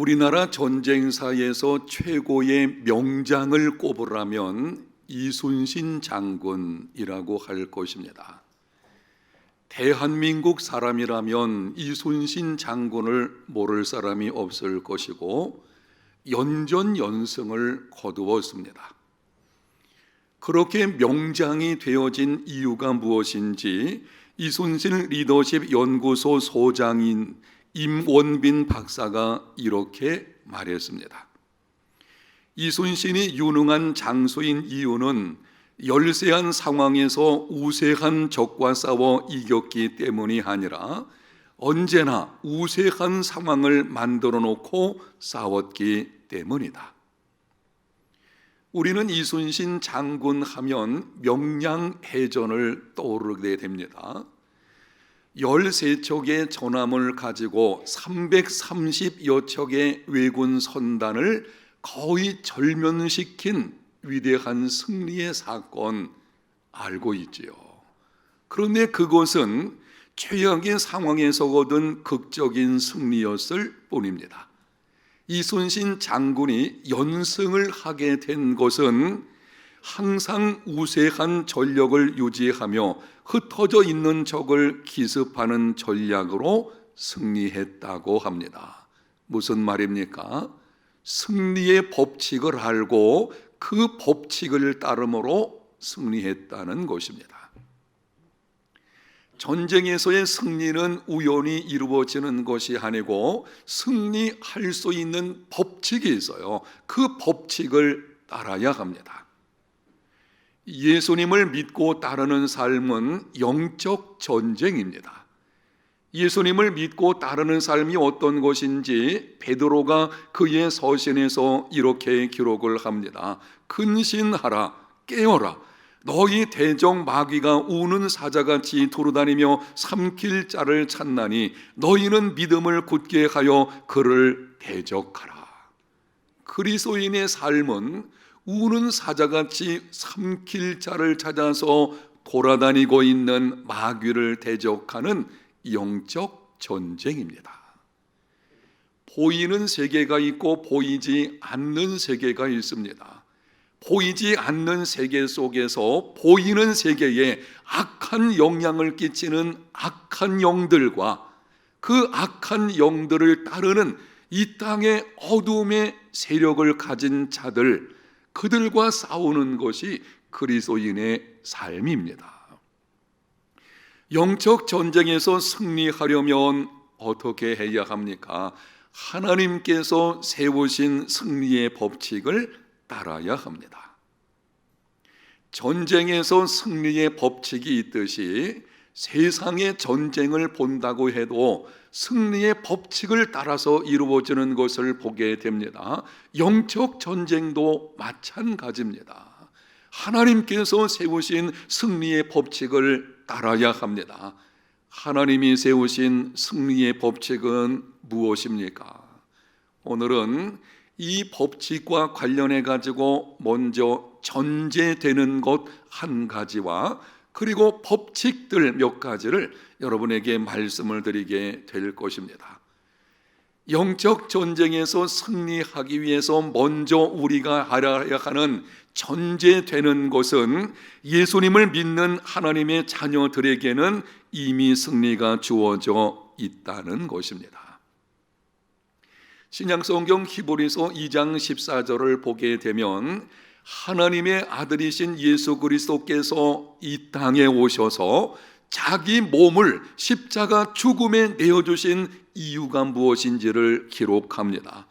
우리나라 전쟁사에서 최고의 명장을 꼽으라면 이순신 장군이라고 할 것입니다. 대한민국 사람이라면 이순신 장군을 모를 사람이 없을 것이고 연전 연승을 거두었습니다. 그렇게 명장이 되어진 이유가 무엇인지 이순신 리더십 연구소 소장인 임원빈 박사가 이렇게 말했습니다. 이순신이 유능한 장수인 이유는 열세한 상황에서 우세한 적과 싸워 이겼기 때문이 아니라 언제나 우세한 상황을 만들어 놓고 싸웠기 때문이다. 우리는 이순신 장군 하면 명량해전을 떠오르게 됩니다. 13척의 전함을 가지고 330여 척의 왜군 선단을 거의 절면시킨 위대한 승리의 사건 알고 있지요. 그런데 그것은 최악의 상황에서 거둔 극적인 승리였을 뿐입니다. 이순신 장군이 연승을 하게 된 것은 항상 우세한 전력을 유지하며 흩어져 있는 적을 기습하는 전략으로 승리했다고 합니다. 무슨 말입니까? 승리의 법칙을 알고 그 법칙을 따름으로 승리했다는 것입니다. 전쟁에서의 승리는 우연히 이루어지는 것이 아니고 승리할 수 있는 법칙이 있어요. 그 법칙을 따라야 합니다. 예수님을 믿고 따르는 삶은 영적 전쟁입니다. 예수님을 믿고 따르는 삶이 어떤 것인지 베드로가 그의 서신에서 이렇게 기록을 합니다. 근신하라 깨어라 너희 대적 마귀가 우는 사자같이 돌아다니며 삼킬 자를 찾나니 너희는 믿음을 굳게 하여 그를 대적하라. 그리스도인의 삶은 우는 사자같이 삼킬 자를 찾아서 돌아다니고 있는 마귀를 대적하는 영적 전쟁입니다. 보이는 세계가 있고 보이지 않는 세계가 있습니다. 보이지 않는 세계 속에서 보이는 세계에 악한 영향을 끼치는 악한 영들과 그 악한 영들을 따르는 이 땅의 어둠의 세력을 가진 자들, 그들과 싸우는 것이 그리스도인의 삶입니다. 영적 전쟁에서 승리하려면 어떻게 해야 합니까? 하나님께서 세우신 승리의 법칙을 따라야 합니다. 전쟁에서 승리의 법칙이 있듯이 세상의 전쟁을 본다고 해도 승리의 법칙을 따라서 이루어지는 것을 보게 됩니다. 영적 전쟁도 마찬가지입니다. 하나님께서 세우신 승리의 법칙을 따라야 합니다. 하나님이 세우신 승리의 법칙은 무엇입니까? 오늘은 이 법칙과 관련해 가지고 먼저 전제되는 것 한 가지와 그리고 법칙들 몇 가지를 여러분에게 말씀을 드리게 될 것입니다. 영적 전쟁에서 승리하기 위해서 먼저 우리가 알아야 하는 전제되는 것은 예수님을 믿는 하나님의 자녀들에게는 이미 승리가 주어져 있다는 것입니다. 신약성경 히브리서 2장 14절을 보게 되면 하나님의 아들이신 예수 그리스도께서 이 땅에 오셔서 자기 몸을 십자가 죽음에 내어주신 이유가 무엇인지를 기록합니다.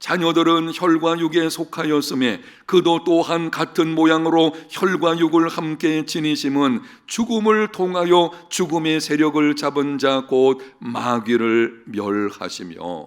자녀들은 혈과 육에 속하였음에 그도 또한 같은 모양으로 혈과 육을 함께 지니심은 죽음을 통하여 죽음의 세력을 잡은 자 곧 마귀를 멸하시며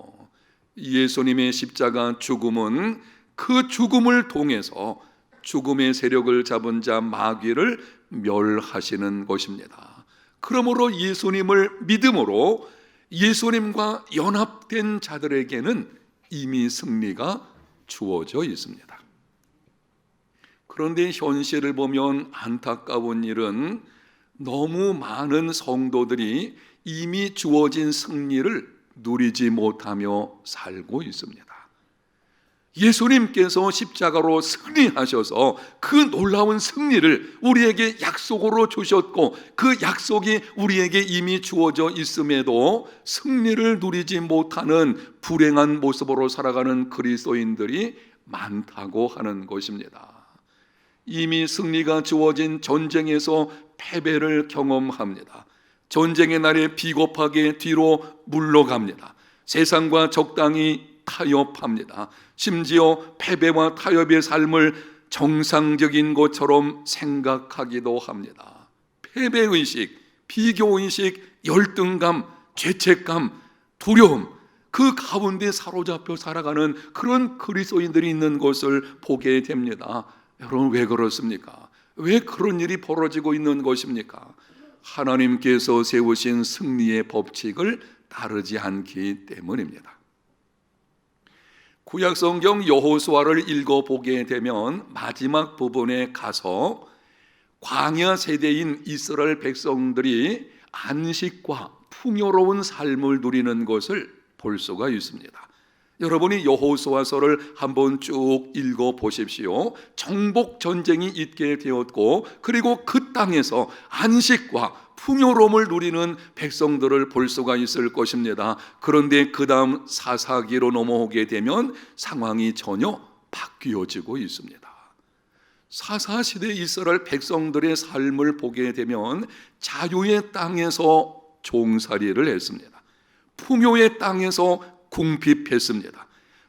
예수님의 십자가 죽음은 그 죽음을 통해서 죽음의 세력을 잡은 자 마귀를 멸하시는 것입니다. 그러므로 예수님을 믿음으로 예수님과 연합된 자들에게는 이미 승리가 주어져 있습니다. 그런데 현실을 보면 안타까운 일은 너무 많은 성도들이 이미 주어진 승리를 누리지 못하며 살고 있습니다. 예수님께서 십자가로 승리하셔서 그 놀라운 승리를 우리에게 약속으로 주셨고 그 약속이 우리에게 이미 주어져 있음에도 승리를 누리지 못하는 불행한 모습으로 살아가는 그리스도인들이 많다고 하는 것입니다. 이미 승리가 주어진 전쟁에서 패배를 경험합니다. 전쟁의 날에 비겁하게 뒤로 물러갑니다. 세상과 적당히 타협합니다. 심지어 패배와 타협의 삶을 정상적인 것처럼 생각하기도 합니다. 패배의식, 비교의식, 열등감, 죄책감, 두려움, 그 가운데 사로잡혀 살아가는 그런 그리스도인들이 있는 것을 보게 됩니다. 여러분 왜 그렇습니까? 왜 그런 일이 벌어지고 있는 것입니까? 하나님께서 세우신 승리의 법칙을 따르지 않기 때문입니다. 구약 성경 여호수아를 읽어 보게 되면 마지막 부분에 가서 광야 세대인 이스라엘 백성들이 안식과 풍요로운 삶을 누리는 것을 볼 수가 있습니다. 여러분이 여호수아서를 한번 쭉 읽어 보십시오. 정복 전쟁이 있게 되었고 그리고 그 땅에서 안식과 풍요로움을 누리는 백성들을 볼 수가 있을 것입니다. 그런데 그 다음 사사기로 넘어오게 되면 상황이 전혀 바뀌어지고 있습니다. 사사시대 이스라엘 백성들의 삶을 보게 되면 자유의 땅에서 종살이를 했습니다. 풍요의 땅에서 궁핍했습니다.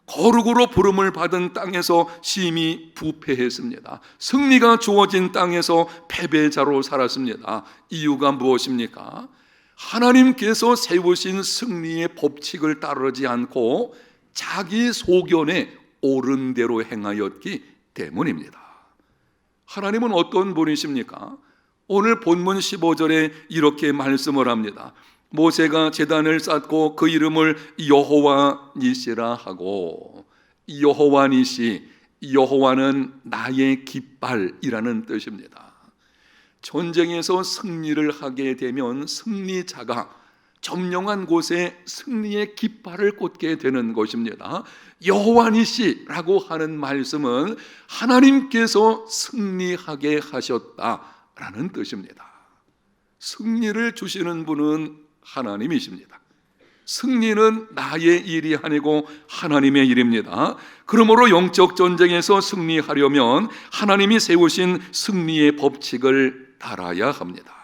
거룩으로 부름을 받은 땅에서 심히 부패했습니다. 승리가 주어진 땅에서 패배자로 살았습니다. 이유가 무엇입니까? 하나님께서 세우신 승리의 법칙을 따르지 않고 자기 소견에 옳은 대로 행하였기 때문입니다. 하나님은 어떤 분이십니까? 오늘 본문 15절에 이렇게 말씀을 합니다. 모세가 제단을 쌓고 그 이름을 여호와 니시라 하고 여호와 니시 여호와는 나의 깃발이라는 뜻입니다. 전쟁에서 승리를 하게 되면 승리자가 점령한 곳에 승리의 깃발을 꽂게 되는 것입니다. 여호와니시라고 하는 말씀은 하나님께서 승리하게 하셨다라는 뜻입니다. 승리를 주시는 분은 하나님이십니다. 승리는 나의 일이 아니고 하나님의 일입니다. 그러므로 영적 전쟁에서 승리하려면 하나님이 세우신 승리의 법칙을 따라야 합니다.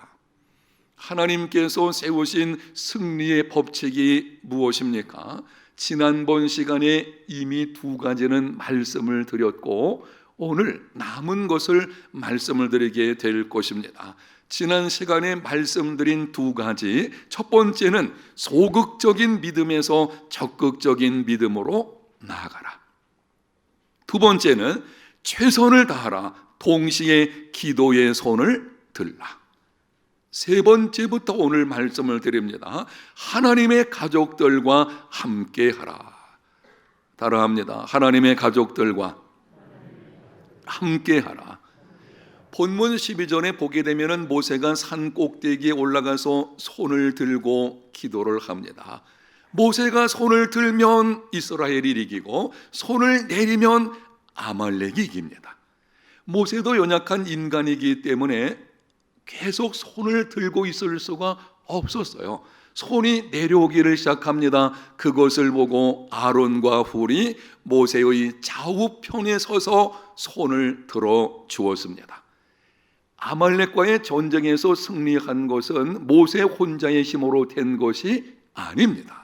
하나님께서 세우신 승리의 법칙이 무엇입니까? 지난번 시간에 이미 두 가지는 말씀을 드렸고 오늘 남은 것을 말씀을 드리게 될 것입니다. 지난 시간에 말씀드린 두 가지. 첫 번째는 소극적인 믿음에서 적극적인 믿음으로 나아가라. 두 번째는 최선을 다하라. 동시에 기도의 손을 들라. 세 번째부터 오늘 말씀을 드립니다. 하나님의 가족들과 함께 하라. 따라합니다. 하나님의 가족들과 함께 하라. 본문 12절에 보게 되면은 모세가 산 꼭대기에 올라가서 손을 들고 기도를 합니다. 모세가 손을 들면 이스라엘이 이기고 손을 내리면 아말렉이 이깁니다. 모세도 연약한 인간이기 때문에 계속 손을 들고 있을 수가 없었어요. 손이 내려오기를 시작합니다. 그것을 보고 아론과 훌이 모세의 좌우편에 서서 손을 들어 주었습니다. 아말렉과의 전쟁에서 승리한 것은 모세 혼자의 힘으로 된 것이 아닙니다.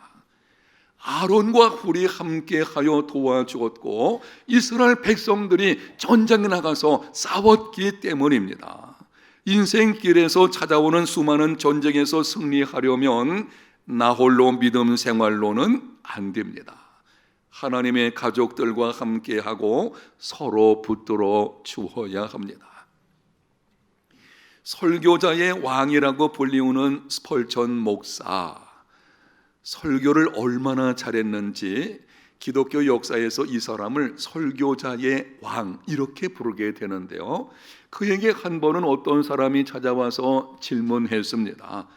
아론과 훌이 함께하여 도와주었고 이스라엘 백성들이 전장에 나가서 싸웠기 때문입니다. 인생길에서 찾아오는 수많은 전쟁에서 승리하려면 나 홀로 믿음 생활로는 안 됩니다. 하나님의 가족들과 함께하고 서로 붙들어 주어야 합니다. 설교자의 왕이라고 불리우는 스펄천 목사 설교를 얼마나 잘했는지 기독교 역사에서 이 사람을 설교자의 왕 이렇게 부르게 되는데요. 그에게 한 번은 어떤 사람이 찾아와서 질문했습니다.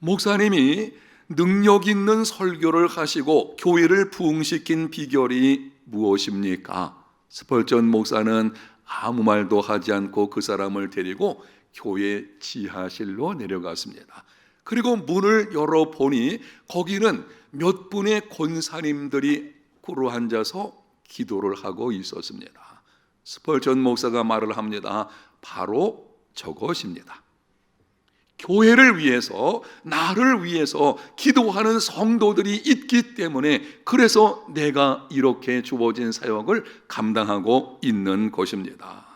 목사님이 능력 있는 설교를 하시고 교회를 부흥시킨 비결이 무엇입니까? 스펄전 목사는 아무 말도 하지 않고 그 사람을 데리고 교회 지하실로 내려갔습니다. 그리고 문을 열어 보니 거기는 몇 분의 권사님들이 꿇어 앉아서 기도를 하고 있었습니다. 스펄전 목사가 말을 합니다. 바로 저것입니다. 교회를 위해서 나를 위해서 기도하는 성도들이 있기 때문에 그래서 내가 이렇게 주어진 사역을 감당하고 있는 것입니다.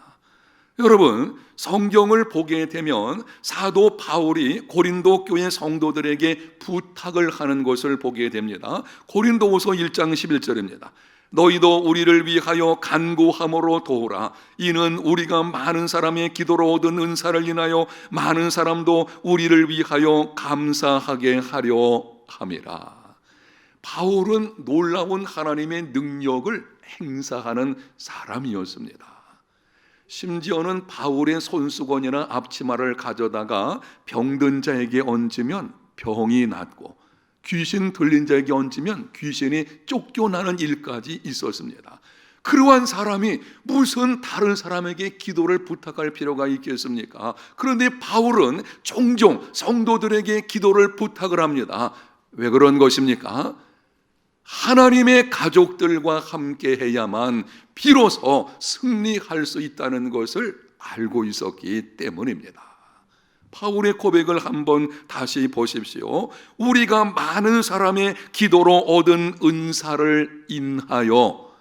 여러분, 성경을 보게 되면 사도 바울이 고린도 교회 성도들에게 부탁을 하는 것을 보게 됩니다. 고린도후서 1장 11절입니다. 너희도 우리를 위하여 간구함으로 도우라. 이는 우리가 많은 사람의 기도로 얻은 은사를 인하여 많은 사람도 우리를 위하여 감사하게 하려 함이라. 바울은 놀라운 하나님의 능력을 행사하는 사람이었습니다. 심지어는 바울의 손수건이나 앞치마를 가져다가 병든 자에게 얹으면 병이 낫고 귀신 들린 자에게 얹으면 귀신이 쫓겨나는 일까지 있었습니다. 그러한 사람이 무슨 다른 사람에게 기도를 부탁할 필요가 있겠습니까? 그런데 바울은 종종 성도들에게 기도를 부탁을 합니다. 왜 그런 것입니까? 하나님의 가족들과 함께 해야만 비로소 승리할 수 있다는 것을 알고 있었기 때문입니다. 바울의 고백을 한번 다시 보십시오. 우리가 많은 사람의 기도로 얻은 은사를 인하여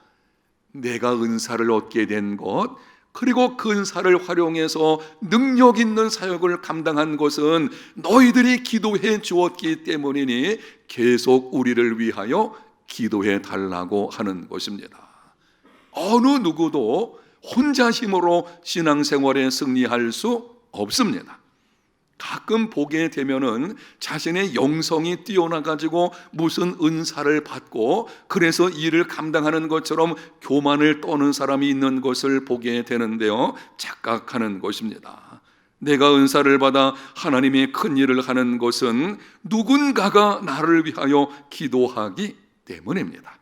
내가 은사를 얻게 된 것, 그리고 그 은사를 활용해서 능력 있는 사역을 감당한 것은 너희들이 기도해 주었기 때문이니 계속 우리를 위하여 기도해 달라고 하는 것입니다. 어느 누구도 혼자 힘으로 신앙생활에 승리할 수 없습니다. 가끔 보게 되면은 자신의 영성이 뛰어나 가지고 무슨 은사를 받고 그래서 일을 감당하는 것처럼 교만을 떠는 사람이 있는 것을 보게 되는데요. 착각하는 것입니다. 내가 은사를 받아 하나님의 큰 일을 하는 것은 누군가가 나를 위하여 기도하기 때문입니다.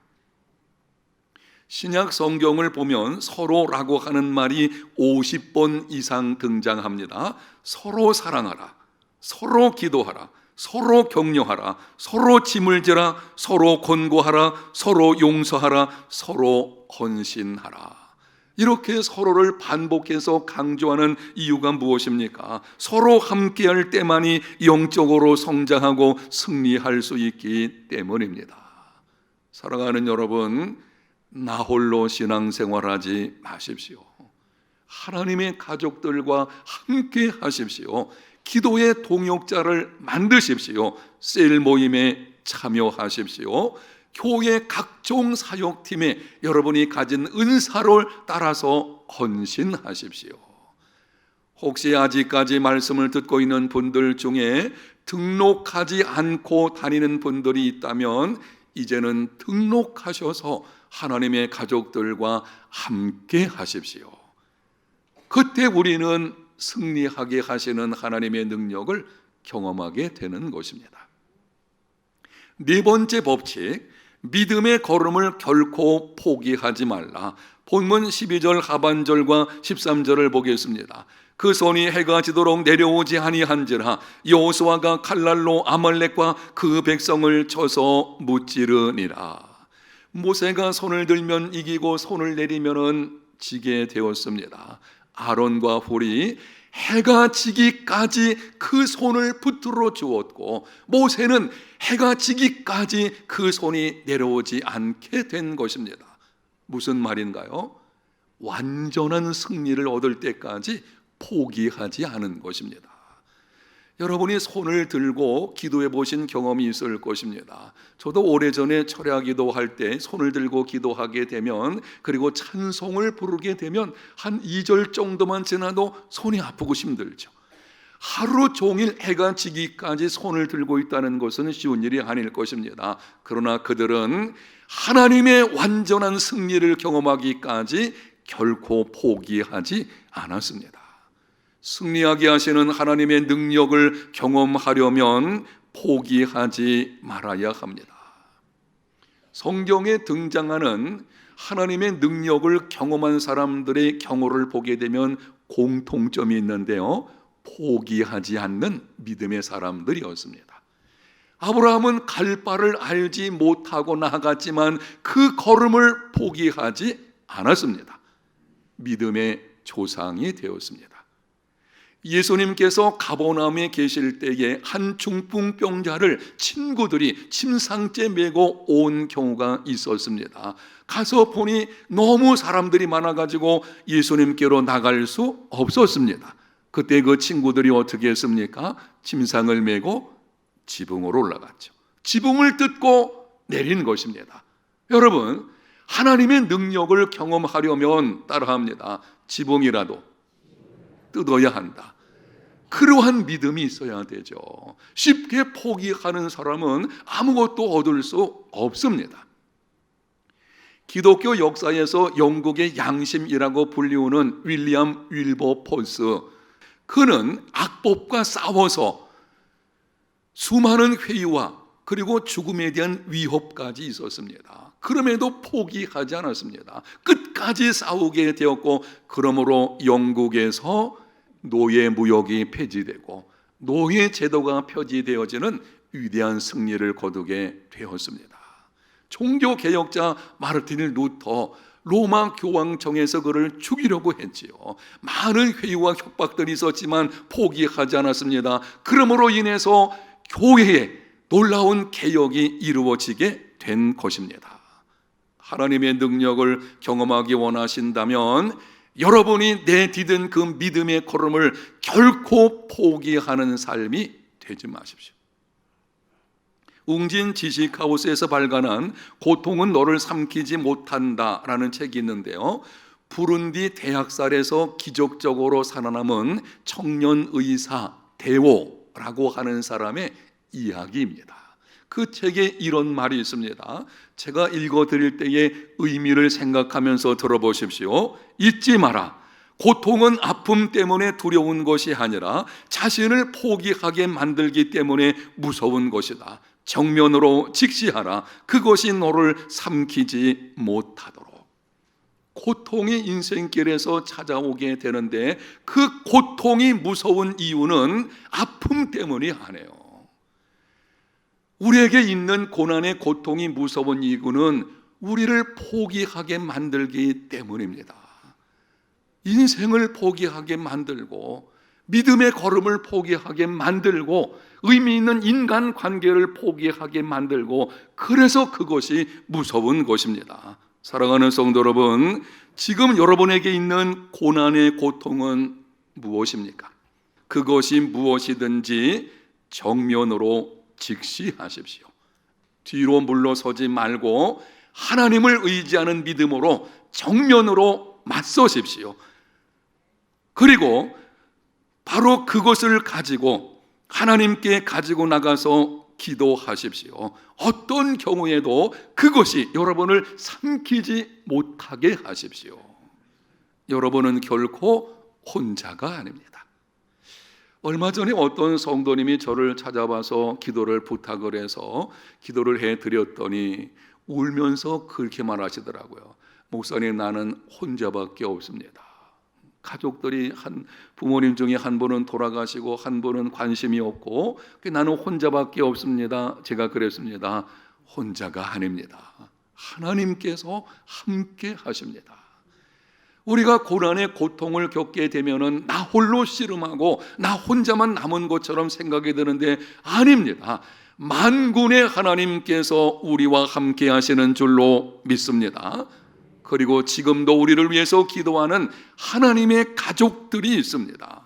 신약 성경을 보면 서로라고 하는 말이 50번 이상 등장합니다. 서로 사랑하라. 서로 기도하라. 서로 격려하라. 서로 짐을 지라. 서로 권고하라. 서로 용서하라. 서로 헌신하라. 이렇게 서로를 반복해서 강조하는 이유가 무엇입니까? 서로 함께할 때만이 영적으로 성장하고 승리할 수 있기 때문입니다. 사랑하는 여러분, 나 홀로 신앙생활하지 마십시오. 하나님의 가족들과 함께 하십시오. 기도의 동역자를 만드십시오. 셀 모임에 참여하십시오. 교회 각종 사역팀에 여러분이 가진 은사를 따라서 헌신하십시오. 혹시 아직까지 말씀을 듣고 있는 분들 중에 등록하지 않고 다니는 분들이 있다면 이제는 등록하셔서 하나님의 가족들과 함께 하십시오. 그때 우리는 승리하게 하시는 하나님의 능력을 경험하게 되는 것입니다. 네 번째 법칙, 믿음의 걸음을 결코 포기하지 말라. 본문 12절 하반절과 13절을 보겠습니다. 그 손이 해가 지도록 내려오지 아니한지라 여호수아가 칼날로 아말렉과 그 백성을 쳐서 무찌르니라. 모세가 손을 들면 이기고 손을 내리면은 지게 되었습니다. 아론과 홀이 해가 지기까지 그 손을 붙들어 주었고 모세는 해가 지기까지 그 손이 내려오지 않게 된 것입니다. 무슨 말인가요? 완전한 승리를 얻을 때까지 포기하지 않은 것입니다. 여러분이 손을 들고 기도해 보신 경험이 있을 것입니다. 저도 오래전에 철야 기도할 때 손을 들고 기도하게 되면 그리고 찬송을 부르게 되면 한 2절 정도만 지나도 손이 아프고 힘들죠. 하루 종일 해가 지기까지 손을 들고 있다는 것은 쉬운 일이 아닐 것입니다. 그러나 그들은 하나님의 완전한 승리를 경험하기까지 결코 포기하지 않았습니다. 승리하게 하시는 하나님의 능력을 경험하려면 포기하지 말아야 합니다. 성경에 등장하는 하나님의 능력을 경험한 사람들의 경우를 보게 되면 공통점이 있는데요. 포기하지 않는 믿음의 사람들이었습니다. 아브라함은 갈 바를 알지 못하고 나아갔지만 그 걸음을 포기하지 않았습니다. 믿음의 조상이 되었습니다. 예수님께서 가보나움에 계실 때에 한 중풍병자를 친구들이 침상째 메고 온 경우가 있었습니다. 가서 보니 너무 사람들이 많아가지고 예수님께로 나갈 수 없었습니다. 그때 그 친구들이 어떻게 했습니까? 침상을 메고 지붕으로 올라갔죠. 지붕을 뜯고 내린 것입니다. 여러분, 하나님의 능력을 경험하려면 따라합니다. 지붕이라도 뜯어야 한다. 그러한 믿음이 있어야 되죠. 쉽게 포기하는 사람은 아무것도 얻을 수 없습니다. 기독교 역사에서 영국의 양심이라고 불리우는 윌리엄 윌버 포스 그는 악법과 싸워서 수많은 회의와 그리고 죽음에 대한 위협까지 있었습니다. 그럼에도 포기하지 않았습니다. 끝까지 싸우게 되었고 그러므로 영국에서 노예 무역이 폐지되고 노예 제도가 폐지되어지는 위대한 승리를 거두게 되었습니다. 종교 개혁자 마르틴 루터 로마 교황청에서 그를 죽이려고 했지요. 많은 회의와 협박들이 있었지만 포기하지 않았습니다. 그러므로 인해서 교회에 놀라운 개혁이 이루어지게 된 것입니다. 하나님의 능력을 경험하기 원하신다면 여러분이 내디딘 그 믿음의 걸음을 결코 포기하는 삶이 되지 마십시오. 웅진 지식하우스에서 발간한 고통은 너를 삼키지 못한다 라는 책이 있는데요. 부룬디 대학살에서 기적적으로 살아남은 청년 의사 대오라고 하는 사람의 이야기입니다. 그 책에 이런 말이 있습니다. 제가 읽어 드릴 때의 의미를 생각하면서 들어보십시오. 잊지 마라. 고통은 아픔 때문에 두려운 것이 아니라 자신을 포기하게 만들기 때문에 무서운 것이다. 정면으로 직시하라. 그것이 너를 삼키지 못하도록. 고통이 인생길에서 찾아오게 되는데 그 고통이 무서운 이유는 아픔 때문이 아니에요. 우리에게 있는 고난의 고통이 무서운 이유는 우리를 포기하게 만들기 때문입니다. 인생을 포기하게 만들고 믿음의 걸음을 포기하게 만들고 의미 있는 인간 관계를 포기하게 만들고 그래서 그것이 무서운 것입니다. 사랑하는 성도 여러분, 지금 여러분에게 있는 고난의 고통은 무엇입니까? 그것이 무엇이든지 정면으로 직시하십시오. 뒤로 물러서지 말고 하나님을 의지하는 믿음으로 정면으로 맞서십시오. 그리고 바로 그것을 가지고 하나님께 가지고 나가서 기도하십시오. 어떤 경우에도 그것이 여러분을 삼키지 못하게 하십시오. 여러분은 결코 혼자가 아닙니다. 얼마 전에 어떤 성도님이 저를 찾아와서 기도를 부탁을 해서 기도를 해 드렸더니 울면서 그렇게 말하시더라고요. 목사님 나는 혼자밖에 없습니다. 가족들이 한 부모님 중에 한 분은 돌아가시고 한 분은 관심이 없고 나는 혼자밖에 없습니다. 제가 그랬습니다. 혼자가 아닙니다. 하나님께서 함께 하십니다. 우리가 고난의 고통을 겪게 되면은 나 홀로 씨름하고 나 혼자만 남은 것처럼 생각이 드는데 아닙니다. 만군의 하나님께서 우리와 함께 하시는 줄로 믿습니다. 그리고 지금도 우리를 위해서 기도하는 하나님의 가족들이 있습니다.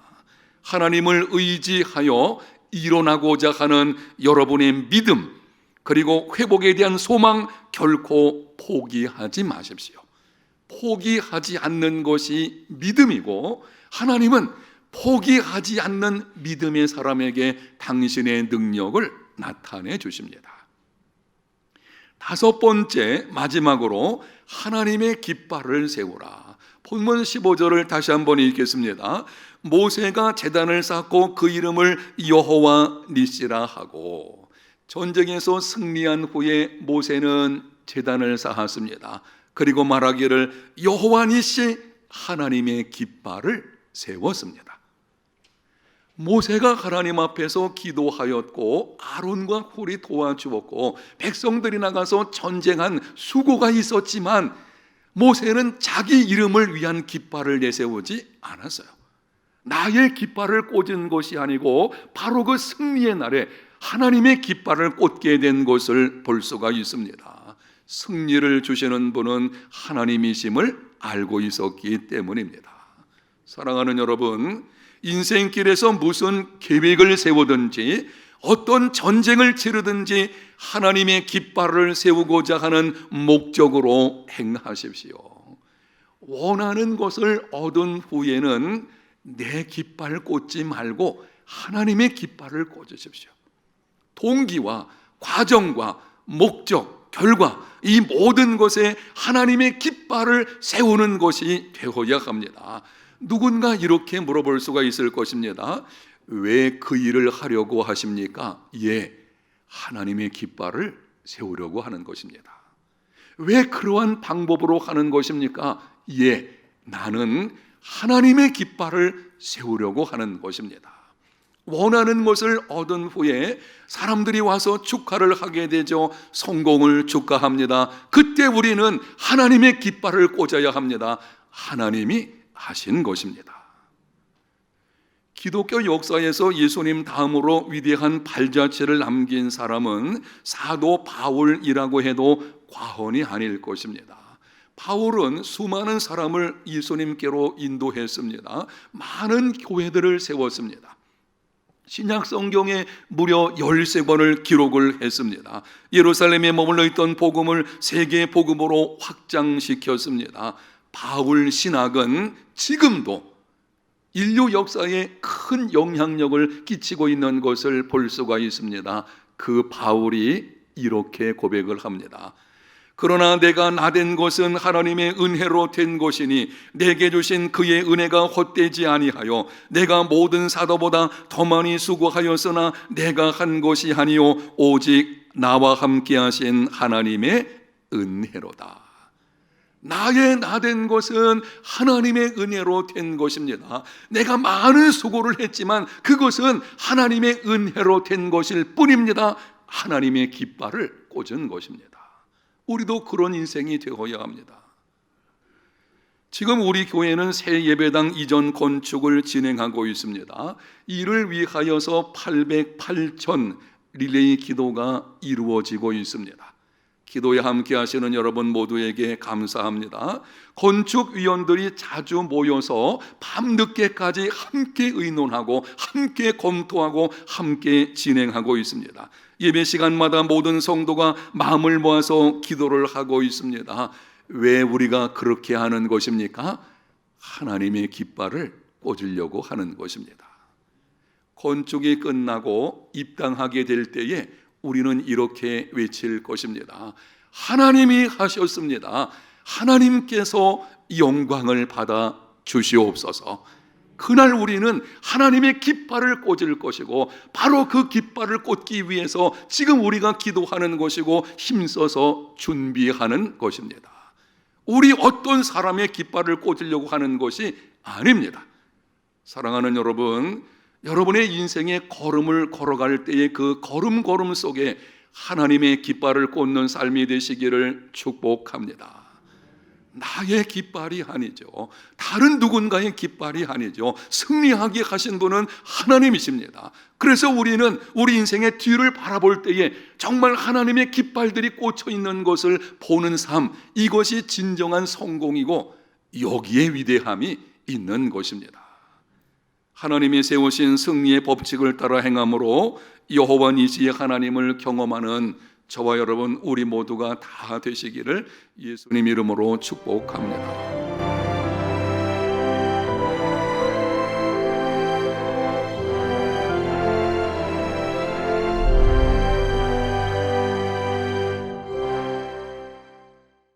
하나님을 의지하여 일어나고자 하는 여러분의 믿음, 그리고 회복에 대한 소망 결코 포기하지 마십시오. 포기하지 않는 것이 믿음이고 하나님은 포기하지 않는 믿음의 사람에게 당신의 능력을 나타내 주십니다. 다섯 번째 마지막으로 하나님의 깃발을 세우라. 본문 15절을 다시 한번 읽겠습니다. 모세가 제단을 쌓고 그 이름을 여호와 니시라 하고 전쟁에서 승리한 후에 모세는 제단을 쌓았습니다. 그리고 말하기를 여호와 니시 하나님의 깃발을 세웠습니다. 모세가 하나님 앞에서 기도하였고 아론과 홀이 도와주었고 백성들이 나가서 전쟁한 수고가 있었지만 모세는 자기 이름을 위한 깃발을 내세우지 않았어요. 나의 깃발을 꽂은 것이 아니고 바로 그 승리의 날에 하나님의 깃발을 꽂게 된 것을 볼 수가 있습니다. 승리를 주시는 분은 하나님이심을 알고 있었기 때문입니다. 사랑하는 여러분, 인생길에서 무슨 계획을 세우든지 어떤 전쟁을 치르든지 하나님의 깃발을 세우고자 하는 목적으로 행하십시오. 원하는 것을 얻은 후에는 내 깃발 꽂지 말고 하나님의 깃발을 꽂으십시오. 동기와 과정과 목적, 결과 이 모든 것에 하나님의 깃발을 세우는 것이 되어야 합니다. 누군가 이렇게 물어볼 수가 있을 것입니다. 왜 그 일을 하려고 하십니까? 예, 하나님의 깃발을 세우려고 하는 것입니다. 왜 그러한 방법으로 하는 것입니까? 예, 나는 하나님의 깃발을 세우려고 하는 것입니다. 원하는 것을 얻은 후에 사람들이 와서 축하를 하게 되죠. 성공을 축하합니다. 그때 우리는 하나님의 깃발을 꽂아야 합니다. 하나님이 하신 것입니다. 기독교 역사에서 예수님 다음으로 위대한 발자취를 남긴 사람은 사도 바울이라고 해도 과언이 아닐 것입니다. 바울은 수많은 사람을 예수님께로 인도했습니다. 많은 교회들을 세웠습니다. 신약 성경에 무려 13번을 기록을 했습니다. 예루살렘에 머물러 있던 복음을 세계 복음으로 확장시켰습니다. 바울 신학은 지금도 인류 역사에 큰 영향력을 끼치고 있는 것을 볼 수가 있습니다. 그 바울이 이렇게 고백을 합니다. 그러나 내가 나 된 것은 하나님의 은혜로 된 것이니 내게 주신 그의 은혜가 헛되지 아니하여 내가 모든 사도보다 더 많이 수고하였으나 내가 한 것이 아니요 오직 나와 함께 하신 하나님의 은혜로다. 나의 나 된 것은 하나님의 은혜로 된 것입니다. 내가 많은 수고를 했지만 그것은 하나님의 은혜로 된 것일 뿐입니다. 하나님의 깃발을 꽂은 것입니다. 우리도 그런 인생이 되어야 합니다. 지금 우리 교회는 새 예배당 이전 건축을 진행하고 있습니다. 이를 위하여서 808천 릴레이 기도가 이루어지고 있습니다. 기도에 함께 하시는 여러분 모두에게 감사합니다. 건축위원들이 자주 모여서 밤늦게까지 함께 의논하고 함께 검토하고 함께 진행하고 있습니다. 예배 시간마다 모든 성도가 마음을 모아서 기도를 하고 있습니다. 왜 우리가 그렇게 하는 것입니까? 하나님의 깃발을 꽂으려고 하는 것입니다. 건축이 끝나고 입당하게 될 때에 우리는 이렇게 외칠 것입니다. 하나님이 하셨습니다. 하나님께서 영광을 받아 주시옵소서. 그날 우리는 하나님의 깃발을 꽂을 것이고 바로 그 깃발을 꽂기 위해서 지금 우리가 기도하는 것이고 힘써서 준비하는 것입니다. 우리 어떤 사람의 깃발을 꽂으려고 하는 것이 아닙니다. 사랑하는 여러분, 여러분의 인생의 걸음을 걸어갈 때의 그 걸음걸음 속에 하나님의 깃발을 꽂는 삶이 되시기를 축복합니다. 나의 깃발이 아니죠. 다른 누군가의 깃발이 아니죠. 승리하게 하신 분은 하나님이십니다. 그래서 우리는 우리 인생의 뒤를 바라볼 때에 정말 하나님의 깃발들이 꽂혀 있는 것을 보는 삶, 이것이 진정한 성공이고 여기에 위대함이 있는 것입니다. 하나님이 세우신 승리의 법칙을 따라 행함으로 여호와 니시의 하나님을 경험하는 저와 여러분 우리 모두가 다 되시기를 예수님 이름으로 축복합니다.